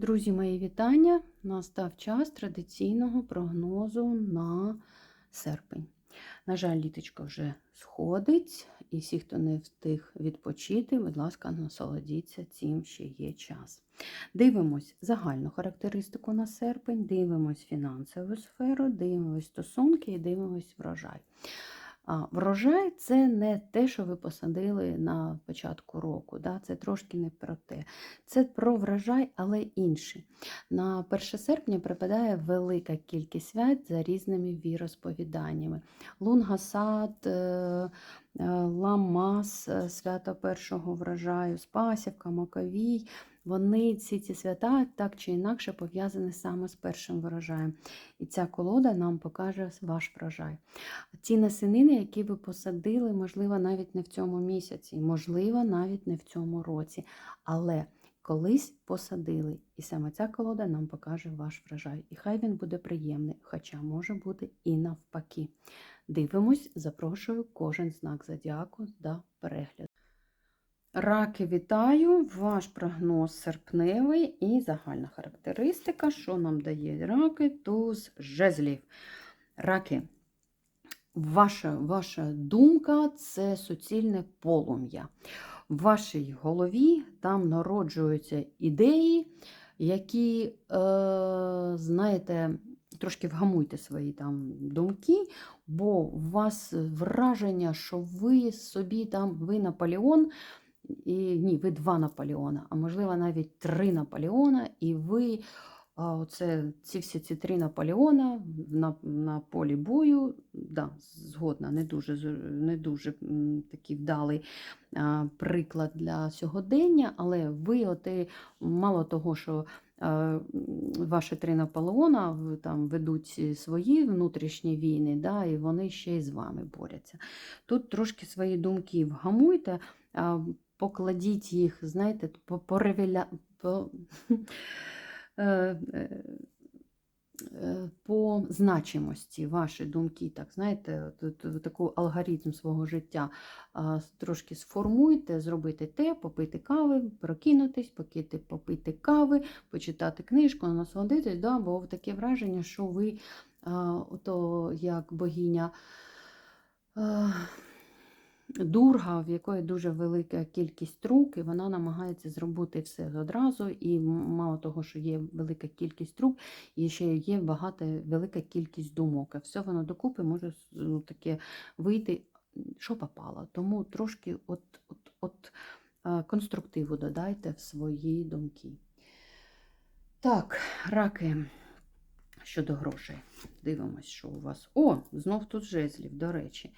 Друзі, мої вітання! Настав час традиційного прогнозу на серпень. На жаль, літочко вже сходить, і всі, хто не встиг відпочити, будь ласка, насолодіться цим ще є час. Дивимось загальну характеристику на серпень, дивимось фінансову сферу, дивимось стосунки і дивимось врожай. А Врожай це не те, що ви посадили на початку року. Да? Це трошки не про те. Це про врожай, але інший. На 1 серпня припадає велика кількість свят за різними віросповіданнями. Лунгасад, е, е, Ламас, е, свято першого врожаю, Спасівка, Маковій. Вони ці ці свята так чи інакше пов'язані саме з першим врожаєм. І ця колода нам покаже ваш врожай. Ті насінини, які ви посадили, можливо, навіть не в цьому місяці, можливо, навіть не в цьому році. Але колись посадили. І саме ця колода нам покаже ваш врожай. І хай він буде приємний, хоча може бути і навпаки. Дивимось, запрошую кожен знак зодіаку до перегляду. Раки, вітаю! Ваш прогноз серпневий і загальна характеристика, що нам дає раки, туз жезлів. Раки, ваша, ваша думка це суцільне полум'я. В вашій голові там народжуються ідеї, які, е, знаєте, трошки вгамуйте свої там думки, бо у вас враження, що ви собі там, ви Наполеон, і ні, ви два Наполеона, а можливо навіть три Наполеона, і ви оце, ці всі ці три Наполеона на на полі бою, да, згодна, не дуже не дуже такий вдалий а, приклад для сьогодення, але ви оте, мало того, що ваші три Наполеона там ведуть свої внутрішні війни, да, і вони ще й з вами борються. Тут трошки свої думки вгамуйте. Покладіть їх, знаєте, поревіля... по... Е, е, по значимості ваші думки, так, знаєте, таку алгоритм свого життя трошки сформуйте, зробити те, попити кави, прокинутись, покити, попити кави, почитати книжку, насолодитись, да, бо таке враження, що ви ото як богиня дурга, в якої дуже велика кількість рук, і вона намагається зробити все одразу. І мало того, що є велика кількість рук, і ще є багата велика кількість думок. А все воно докупи може ну, таке вийти, що попало. Тому трошки от, от, от конструктиву додайте в свої думки. Так, раки. Щодо грошей, дивимось, що у вас. О, знов тут жезлів, до речі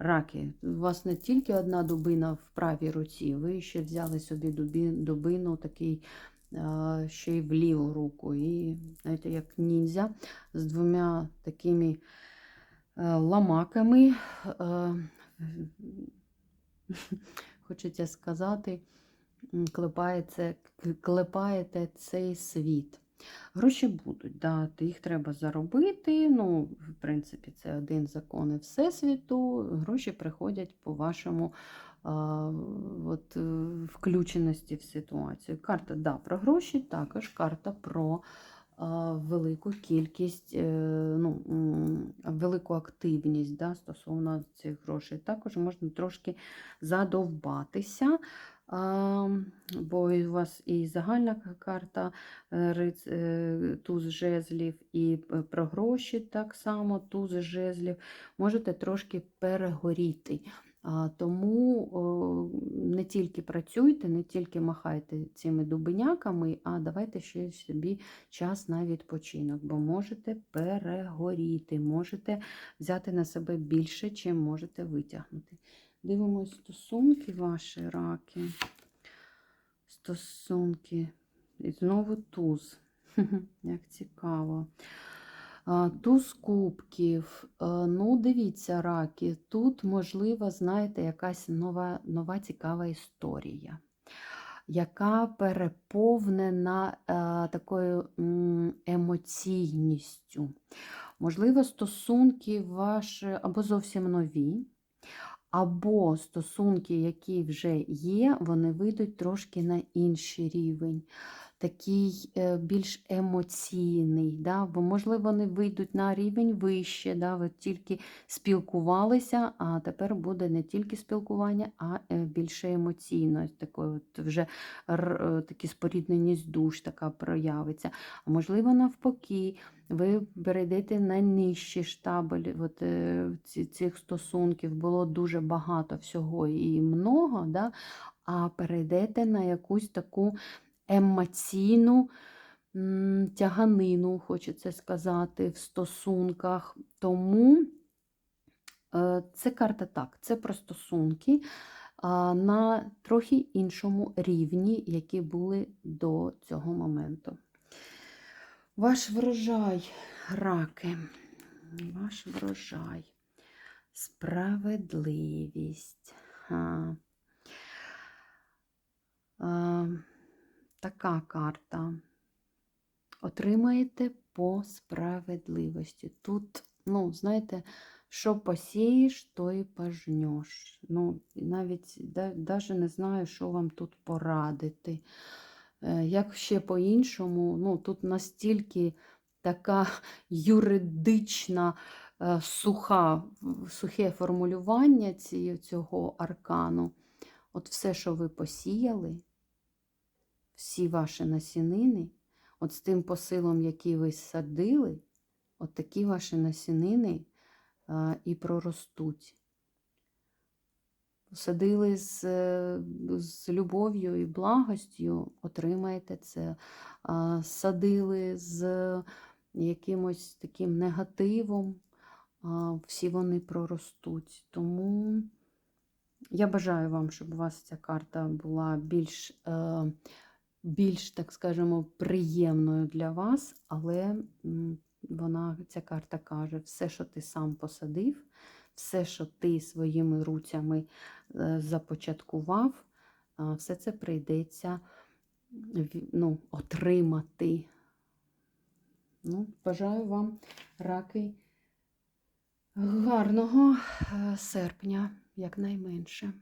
раки. У вас не тільки одна дубина в правій руці, ви ще взяли собі дубину такий ще й в ліву руку. І, знаєте, як ніндзя з двома такими ламаками. Хочеться сказати, клепаєте, клепаєте цей світ. Гроші будуть, да, їх треба заробити. Ну, В принципі, це один з законів Всесвіту. Гроші приходять по вашому а, от, е, включеності в ситуацію. Карта да, про гроші, також карта про а, велику кількість, е, ну, велику активність да, стосовно цих грошей. Також можна трошки задовбатися бо у вас і загальна карта е, е, туз жезлів, і про гроші так само туз жезлів, можете трошки перегоріти. Тому не тільки працюйте, не тільки махайте цими дубиняками, а давайте ще собі час на відпочинок, бо можете перегоріти, можете взяти на себе більше, чим можете витягнути. Дивимось стосунки ваші раки. Стосунки. І знову туз. Як цікаво. Туз кубків. Ну, дивіться, раки. Тут, можливо, знаєте, якась нова, нова цікава історія, яка переповнена такою емоційністю. Можливо, стосунки ваші або зовсім нові або стосунки, які вже є, вони вийдуть трошки на інший рівень. Такий е, більш емоційний. Да? Бо, можливо, вони вийдуть на рівень вище. Да? Ви тільки спілкувалися, а тепер буде не тільки спілкування, а е, більше емоційно. Такої от вже е, такі спорідненість душ така проявиться. А можливо, навпаки, ви перейдете на нижчий штабель от, цих стосунків. Було дуже багато всього і много, да? а перейдете на якусь таку емоційну тяганину, хочеться сказати, в стосунках. Тому е, це карта так, це про стосунки на трохи іншому рівні, які були до цього моменту. Ваш врожай, раки, ваш врожай, справедливість. Ха. А, така карта. Отримаєте по справедливості. Тут, ну, знаєте, що посієш, то і пожнеш. Ну, і навіть не знаю, що вам тут порадити. Е, Як ще по-іншому, ну, тут настільки така юридична, е, суха, сухе формулювання цього аркану. От все, що ви посіяли, всі ваші насінини, от з тим посилом, який ви садили, от такі ваші насінини і проростуть. Садили з, з любов'ю і благостю, отримаєте це. Садили з якимось таким негативом, всі вони проростуть. Тому я бажаю вам, щоб у вас ця карта була більш, е, більш так скажемо, приємною для вас, але вона, ця карта каже, все, що ти сам посадив, все, що ти своїми руцями е, започаткував, все це прийдеться ну, отримати. Ну, бажаю вам, раки, гарного е, серпня, якнайменше.